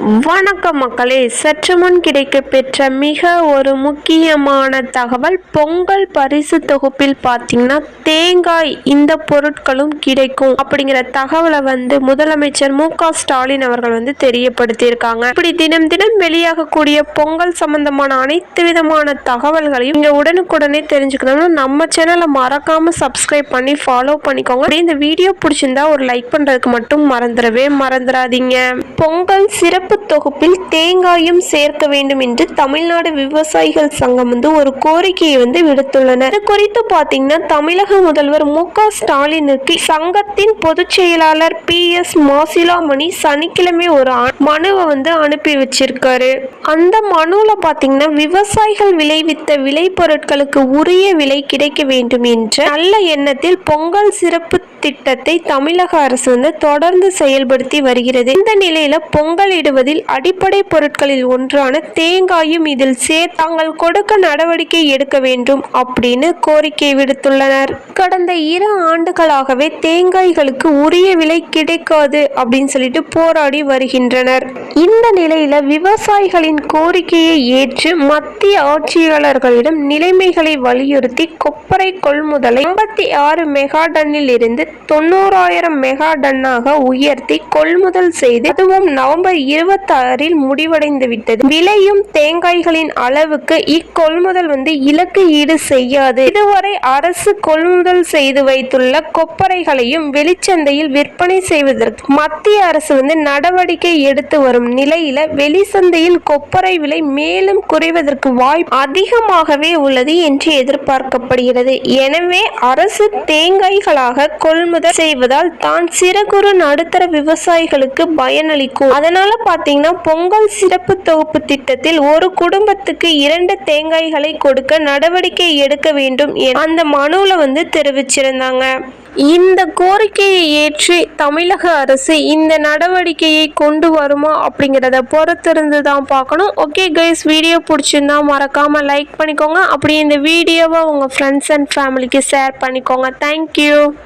வணக்கம் மக்களே. சற்று முன் கிடைக்க பெற்ற மிக ஒரு முக்கியமான தகவல் பொங்கல் பரிசு தொகுப்பில் பார்த்தீங்கன்னா தேங்காய் இந்த பொருட்களும் கிடைக்கும் அப்படிங்கிற தகவலை வந்து முதலமைச்சர் மு க ஸ்டாலின் அவர்கள் வந்து தெரியப்படுத்தியிருக்காங்க. இப்படி தினம் தினம் வெளியாகக்கூடிய பொங்கல் சம்பந்தமான அனைத்து விதமான தகவல்களையும் இங்கே உடனுக்குடனே தெரிஞ்சுக்கணும்னா நம்ம சேனலை மறக்காம சப்ஸ்கிரைப் பண்ணி ஃபாலோ பண்ணிக்கோங்க. அப்படியே இந்த வீடியோ பிடிச்சிருந்தா ஒரு லைக் பண்ணுறதுக்கு மட்டும் மறந்துடவே மறந்துடாதீங்க. பொங்கல் சிறப்பு தொகுப்பில் தேங்காயும் சேர்க்க வேண்டும் என்று தமிழ்நாடு விவசாயிகள் சங்கம் வந்து ஒரு கோரிக்கையை வந்து விடுத்துள்ளனர். இது குறித்து பார்த்தீங்கன்னா தமிழக முதல்வர் மு க ஸ்டாலினுக்கு சங்கத்தின் பொதுச் செயலாளர் பி எஸ் மாசிலாமணி சனிக்கிழமை ஒரு மனுவை வந்து அனுப்பி வச்சிருக்காரு. அந்த மனுவில் பார்த்தீங்கன்னா விவசாயிகள் விளைவித்த விளைபொருட்களுக்கு உரிய விலை கிடைக்க வேண்டும் என்ற நல்ல எண்ணத்தில் பொங்கல் சிறப்பு திட்டத்தை தமிழக அரசு வந்து தொடர்ந்து செயல்படுத்தி வருகிறது. இந்த நிலையில பொங்கல் என்பதில் அடிப்படை பொருட்களில் ஒன்றான தேங்காயும் இதில் சேர் தாங்கள் கொடுக்க நடவடிக்கை எடுக்க வேண்டும் அப்படின்னு கோரிக்கை விடுத்துள்ளனர். கடந்த இரு ஆண்டுகளாகவே தேங்காய்களுக்கு உரிய விலை கிடைக்காது அப்படின்னு சொல்லிட்டு போராடி வருகின்றனர். இந்த நிலையில விவசாயிகளின் கோரிக்கையை ஏற்று மத்திய ஆட்சியாளர்களிடம் நிலைமைகளை வலியுறுத்தி கொப்பரை கொள்முதலை ஐம்பத்தி ஆறு மெகா டன்னில் இருந்து தொண்ணூறாயிரம் மெகா டன்னாக உயர்த்தி கொள்முதல் செய்து அதுவும் நவம்பர் இருபத்தாறில் முடிவடைந்துவிட்டது முடிவடைந்து விட்டது. விளையும் தேங்காய்களின் அளவுக்கு இக்கொள்முதல் வந்து இலக்கு ஈடு செய்யாது. இதுவரை அரசு கொள்முதல் செய்து வைத்துள்ள கொப்பரைகளையும் வெளிச்சந்தையில் விற்பனை செய்வதற்கு மத்திய அரசு வந்து நடவடிக்கை எடுத்து வரும் நிலையில வெளிச்சந்தையில் கொப்பரை விலை மேலும் குறைவதற்கு வாய்ப்பு அதிகமாகவே உள்ளது என்று எதிர்பார்க்கப்படுகிறது. எனவே அரசு தேங்காய்களாக கொள்முதல் செய்வதால் தான் சிறு குறு நடுத்தர விவசாயிகளுக்கு பயனளிக்கும். அதனால பார்த்தீங்கன்னா பொங்கல் சிறப்பு தொகுப்பு திட்டத்தில் ஒரு குடும்பத்துக்கு இரண்டு தேங்காய்களை கொடுக்க நடவடிக்கை எடுக்க வேண்டும் அந்த மனுவில் வந்து தெரிவிச்சிருந்தாங்க. இந்த கோரிக்கையை ஏற்றி தமிழக அரசு இந்த நடவடிக்கையை கொண்டு வருமா அப்படிங்கிறத பொறுத்திருந்து தான் பார்க்கணும். ஓகே கைஸ் வீடியோ பிடிச்சிருந்தா மறக்காமல் லைக் பண்ணிக்கோங்க. அப்படியே இந்த வீடியோவை உங்கள் ஃப்ரெண்ட்ஸ் அண்ட் ஃபேமிலிக்கு ஷேர் பண்ணிக்கோங்க. Thank you